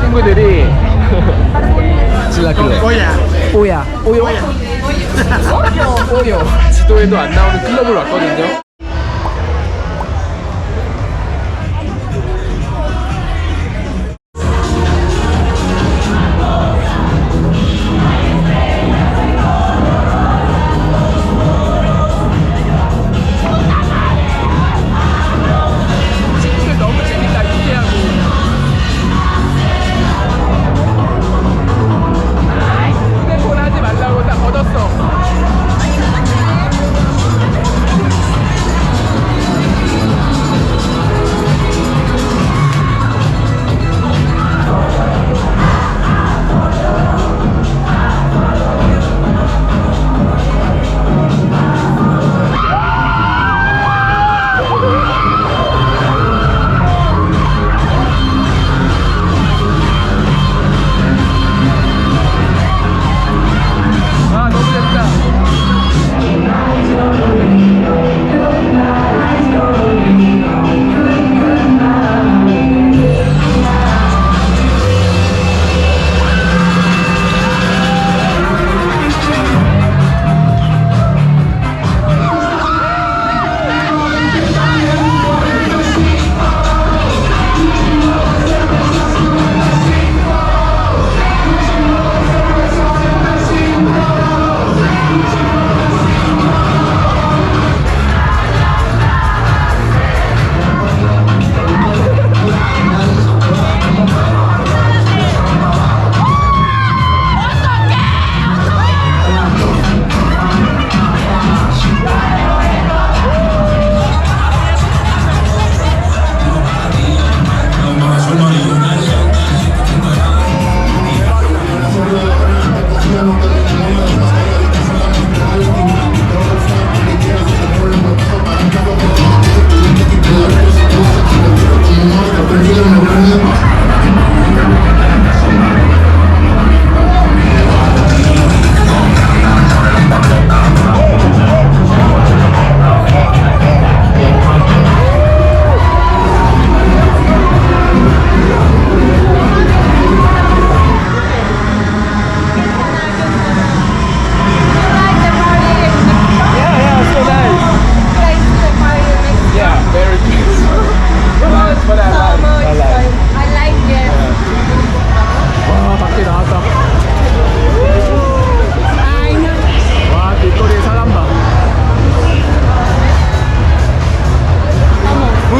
친구들이 질라클럽 오야. 오야. 오요. 오요. 지도에도 안 나오는 클럽을 왔거든요.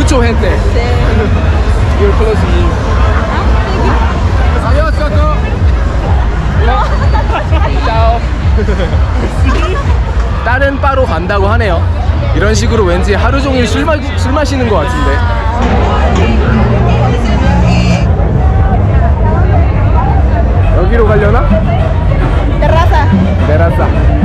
mucho gente. Sí. Yo conocí. Adiós, Coco. Chao. 다른 바로 간다고 하네요. 이런 식으로 왠지 하루 종일 술, 마, 술 마시는 것 같은데. 여기로 가려나? 네, 테라사. 테라사. 네,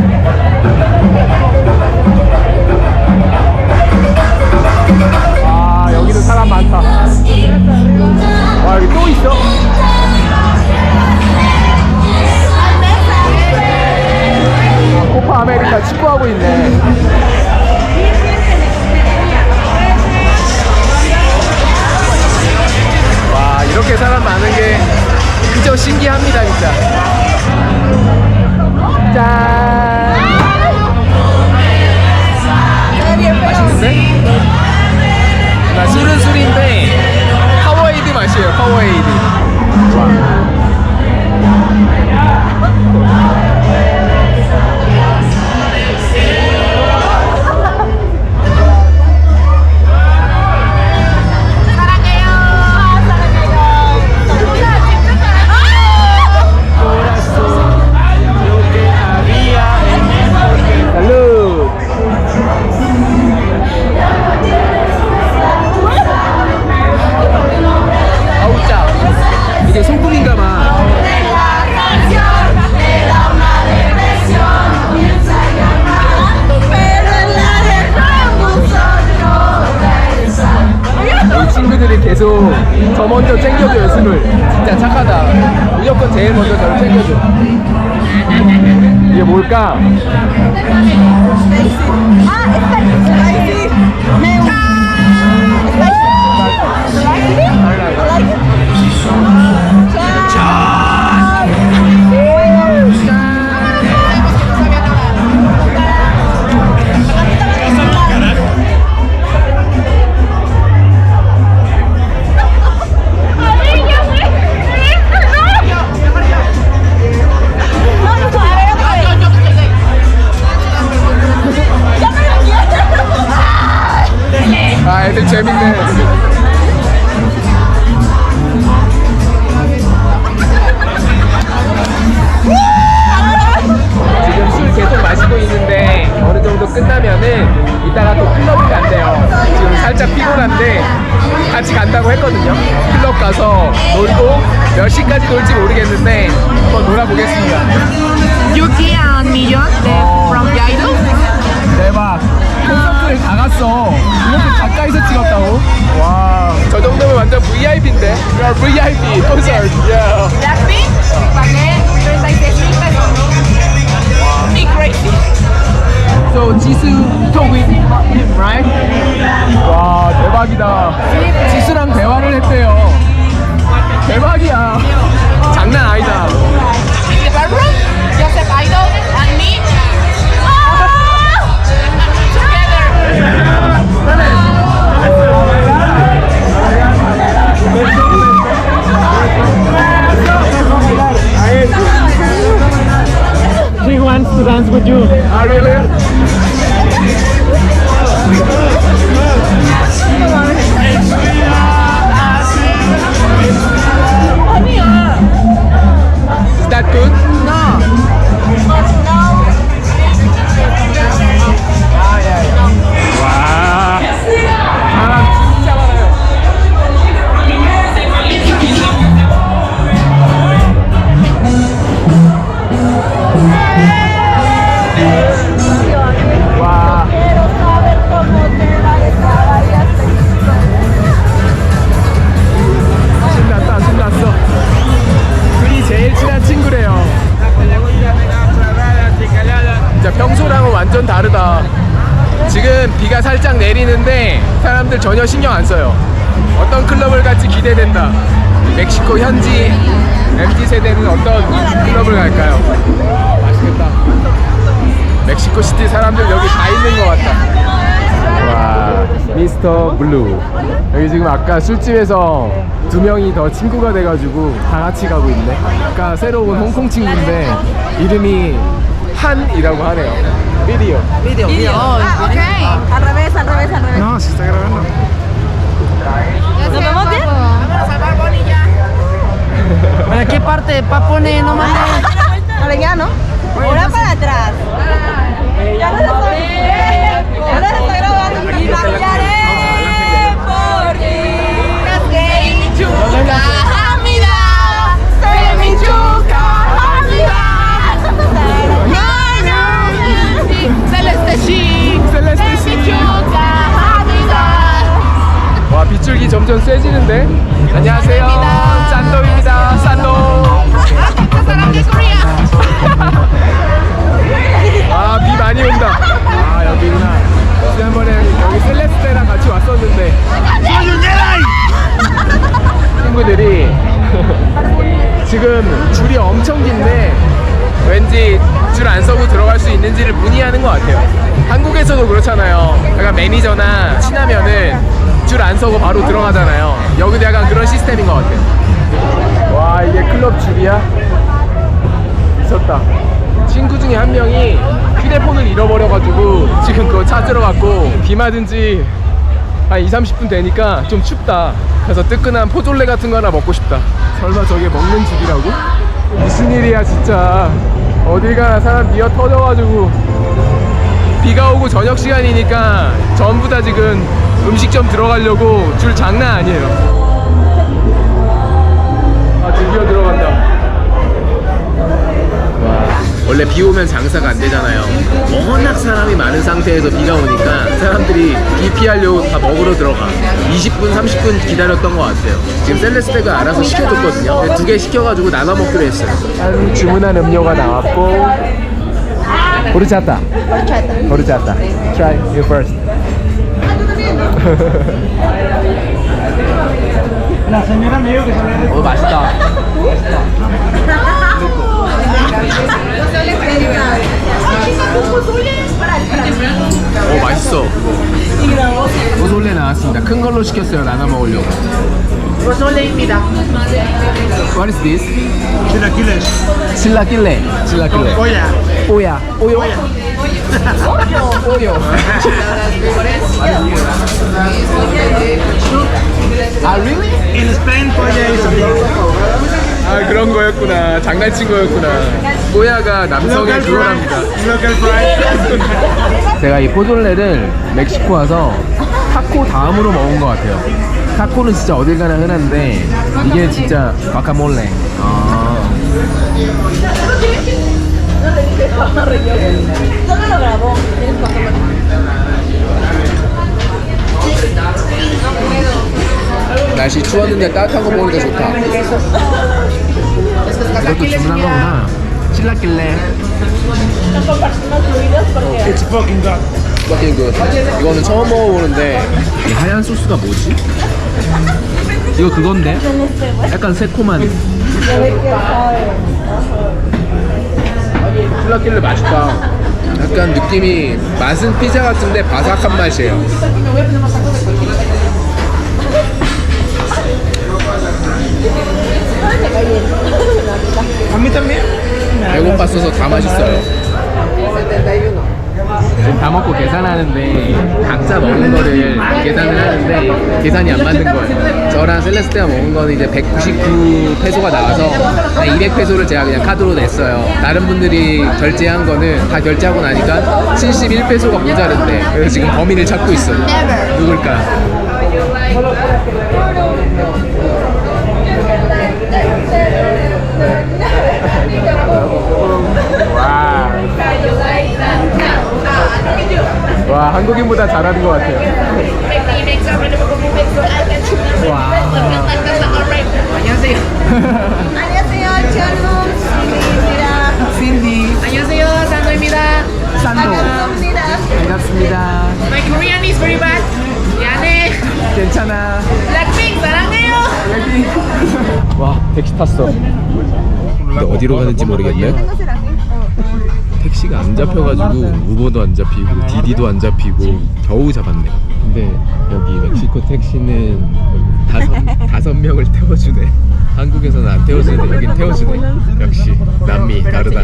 몇 시까지 놀지 모르겠는데 한번 놀아보겠습니다. Yuki and Millon de, from Jairo. 대박. 콘서트를 다 갔어. 이렇게 가까이서 찍었다고? 와. 저 정도면 완전 VIP인데? You're VIP concert. Yeah. Blackpink, pagué 36 mil pesos. Y crazy. So 지수 talk with him, right? 와 대박이다. To dance with you. 아 really? 전혀 신경 안 써요. 어떤 클럽을 갈지 기대된다. 멕시코 현지 MZ 세대는 어떤 클럽을 갈까요? 와, 맛있겠다. 멕시코 시티 사람들 여기 다 있는 것 같다. 와 미스터 블루. 여기 지금 아까 술집에서 두 명이 더 친구가 돼가지고 다 같이 가고 있네. 아까 새로 온 홍콩 친구인데 이름이 한이라고 하네요 미디어 Ah, ok. Al revés, al revés, al revés. No, se está grabando. ¿Nos vemos bien? Vamos a salvar Bonilla. ¿Para qué parte? ¿Para poner nomás? Ahora ya, ¿no? Ahora para atrás. Ya no se está Ahora se está grabando. 있는지를 문의하는 것 같아요. 한국에서도 그렇잖아요. 약간 매니저나 친하면은 줄 안 서고 바로 들어가잖아요. 여기도 약간 그런 시스템인 것 같아요. 와 이게 클럽 줄이야? 미쳤다. 친구 중에 한 명이 휴대폰을 잃어버려가지고 지금 그거 찾으러 갔고 비 맞은 지한 2, 30분 되니까 좀 춥다. 그래서 뜨끈한 포졸레 같은 거 하나 먹고 싶다. 설마 저게 먹는 집이라고? 무슨 일이야 진짜 어딜 가나 사람 미어 터져가지고 비가 오고 저녁 시간이니까 전부 다 지금 음식점 들어가려고 줄 장난 아니에요 원래 비 오면 장사가 안 되잖아요. 워낙 사람이 많은 상태에서 비가 오니까 사람들이 비 피하려고 다 먹으러 들어가. 20분, 30분 기다렸던 것 같아요. 지금 셀레스테가 알아서 시켜줬거든요. 두 개 시켜가지고 나눠 먹기로 했어요. 한 주문한 음료가 나왔고 보르차타. 보르차타. Try you first. 어 맛있다. 오 맛있어. 오솔레 나왔습니다. 큰 걸로 시켰어요. 나눠 먹으려고. Pozole입니다. What is this? Chilaquiles. 칠라길레. 칠라길레. Oya. 오야. 오요. 오요. 아 really? In Spain, polla is a. 아 그런 거였구나. 장난친 거였구나. 뽀야가 남성의 그거랍니다. 제가 이 포졸레를 멕시코 와서 타코 다음으로 먹은 것 같아요. 타코는 진짜 어딜 가나 흔한데 이게 진짜 과카몰레 아. 날씨 추웠는데 따뜻한 거 먹으니까 좋다 이것도 주문한 거구나. 칠라길래. It's fucking good. fucking good 이거는 처음 먹어보는데. 이 하얀 소스가 뭐지? 이거 그건데? 약간 새콤한. 칠라길래 맛있다. 약간 느낌이 맛은 피자 같은데 바삭한 맛이에요 También. 배고팠어서 다 맛있어요. 지금 다 먹고 계산하는데 각자 먹은 거를 계산을 하는데 계산이 안 맞는 거예요. 저랑 셀레스테가 먹은 거는 이제 199 페소가 나와서 200 페소를 제가 그냥 카드로 냈어요. 다른 분들이 결제한 거는 다 결제하고 나니까 71 페소가 모자른데 그래서 지금 범인을 찾고 있어요. 누굴까? 와 한국인보다 잘하는 것 같아요. 와. 안녕하세요, 저는 시민입니다. 신디 안녕하세요, 산도입니다. 산도 반갑습니다. 반갑습니다. My Korean is very bad. 미안해. 괜찮아. 블랙핑 사랑해요. 와 택시 탔어. 근데 어디로 가는지 모르겠네. 택시가 안 잡혀가지고 우버도 안 잡히고 디디도 안 잡히고 겨우 잡았네. 근데 여기 멕시코 택시는 다섯 다섯 명을 태워주네. 한국에서는 안 태워주는데 여긴 태워주네. 역시 남미 다르다.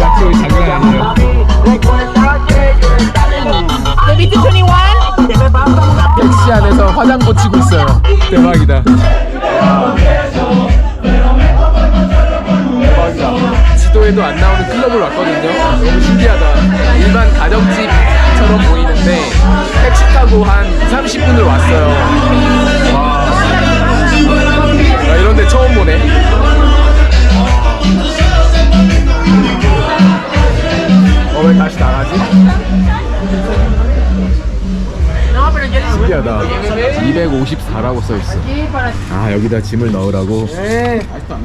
약속이 장난 아니에요. Baby 21. 택시 안에서 화장 고치고 있어요. 대박이다. 지도에도 안 나오는 클럽을 왔거든요. 너무 신기하다. 일반 가정집처럼 보이는데 택시 타고 한 30분을 왔어요. 와. 나 이런 데 처음 보네. 어, 왜 다시 나가지? 신기하다. 254라고 써 있어. 아 여기다 짐을 넣으라고.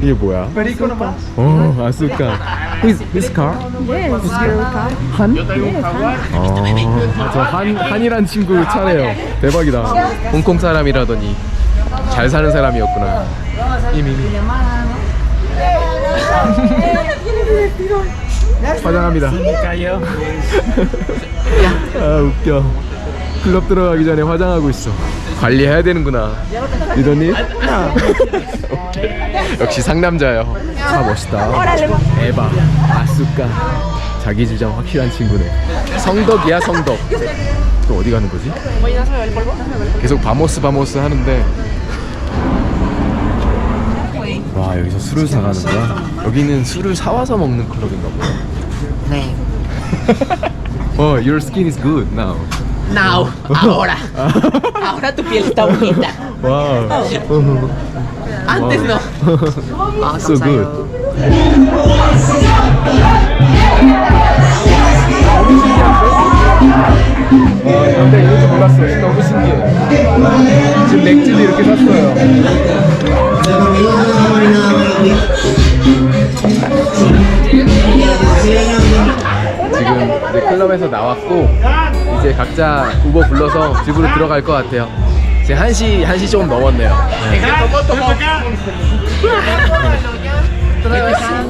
이게 뭐야? Perico nomás. 어 아수카. Who's this car? 한? 어, 저한 한이란 친구 차래요. 대박이다. 홍콩 사람이라더니 잘 사는 사람이었구나. 이미. 화장합니다. Cayó. 아 웃겨 클럽 들어가기 전에 화장하고 있어. 관리해야 되는구나. 이더니 역시 상남자요. 차 멋있다. 에바 아수카. 자기 주장 확실한 친구네. 성덕이야 성덕. 또 어디 가는 거지? 계속 바모스 바모스 하는데. 와 여기서 술을 사가는 거야? 여기는 술을 사와서 먹는 클럽인가 보다 네. Oh, your skin is good now. Now. Ahora. Ahora tu piel está bonita. Wow. Antes no. so good. 와, 근데 이럴 줄 몰랐어. 너무 신기해. 지금 맥주도 이렇게 샀어요. 지금 이제 클럽에서 나왔고 이제 각자 우버 불러서 집으로 들어갈 것 같아요. 이제 1시 1시 조금 넘었네요.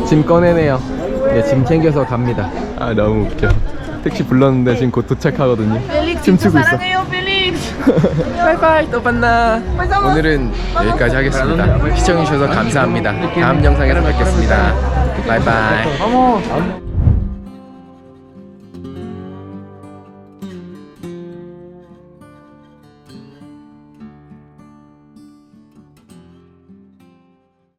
짐 꺼내네요. 네, 짐 챙겨서 갑니다. 아 너무 웃겨. 택시 불렀는데 지금 곧 도착하거든요. 춤추고 있어. 바이바이 또 만나. 오늘은 여기까지 하겠습니다. 시청해주셔서 감사합니다. 다음 영상에서 뵙겠습니다. 바이바이.